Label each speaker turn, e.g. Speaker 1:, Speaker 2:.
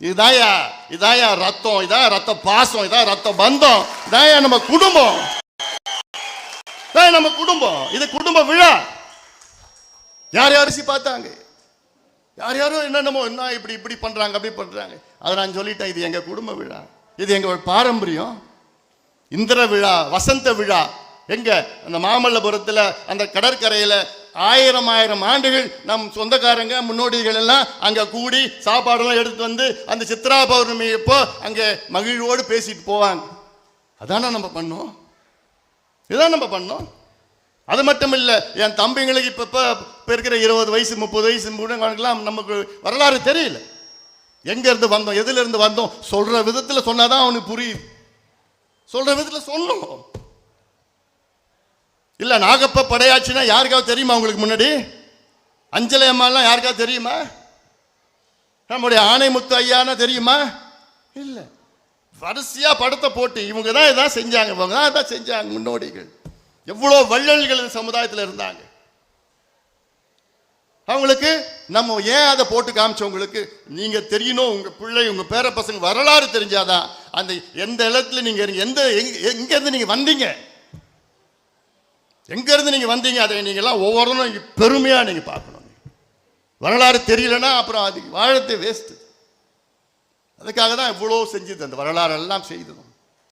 Speaker 1: இதாயா இதாயா ரத்தம் இதா ரத்த பாசம் இதா ரத்த பந்தம் இதாயா நம்ம குடும்பம். நம்ம குடும்பம். இது குடும்ப விழா. யார் யாரிசி பார்த்தாங்க? யார் யாரும் என்னென்னமோ என்ன இப்படி இப்படி பண்றாங்க அப்படி பண்றாங்க. அதை நான் சொல்லிட்டேன் இது எங்க குடும்ப விழா. இது எங்க பாரம்பரியம். இந்திர விழா வசந்த விழா. எங்க? அந்த மாமல்லபுரத்தில் அந்த கடற்கரையில் ஆயிரம் ஆயிரம் ஆண்டுகள் நம் சொந்தக்காரங்க முன்னோடிகள் எல்லாம் அங்கே கூடி சாப்பாடெல்லாம் எடுத்து வந்து அந்த சித்ரா பௌர்ணமி அப்போ அங்கே மகிழ்வோடு பேசிட்டு போவாங்க. அதானே நம்ம பண்ணோம்? இதான் நம்ம பண்ணோம். அது மட்டும் இல்லை என் தம்பிங்களுக்கு இப்போ இப்போ இப்போ இருக்கிற இருபது வயசு முப்பது வயசு முன்னங்களுக்கெல்லாம் நமக்கு வரலாறு தெரியல. எங்கேருந்து வந்தோம் எதுலேருந்து வந்தோம் சொல்கிற விதத்தில் சொன்னாதான் அவனுக்கு புரியுது சொல்கிற விதத்தில் சொல்லணும் இல்ல நாகப்ப படையாச்சுன்னா யாருக்காவது தெரியுமா உங்களுக்கு முன்னாடி? அஞ்சலை அம்மாலாம் யாருக்காவது தெரியுமா? நம்முடைய ஆணைமுத்து ஐயானா தெரியுமா? இல்ல. வரிசையா படத்தை போட்டு இவங்க தான் இதான் செஞ்சாங்க இவங்க தான் இதான் செஞ்சாங்க முன்னோடிகள். எவ்வளோ வள்ளல்கள் இந்த சமுதாயத்தில் இருந்தாங்க. அவங்களுக்கு நம்ம ஏன் அதை போட்டு காமிச்சவங்களுக்கு நீங்க தெரியணும் உங்க பிள்ளை உங்க பேர பசங்க வரலாறு தெரிஞ்சாதான் அந்த எந்த இடத்துல நீங்க எந்த எங்க எங்க இருந்து நீங்க வந்தீங்க? எங்கேருந்து நீங்கள் வந்தீங்க அதை நீங்கள்லாம் ஒவ்வொருத்தரும் பெருமையாக நீங்கள் பார்க்கணும். வரலாறு தெரியலன்னா அப்புறம் அது வாழத்தை வேஸ்ட்டு அதுக்காக தான் இவ்வளோ செஞ்சது அந்த வரலாறு எல்லாம் செய்ததும்.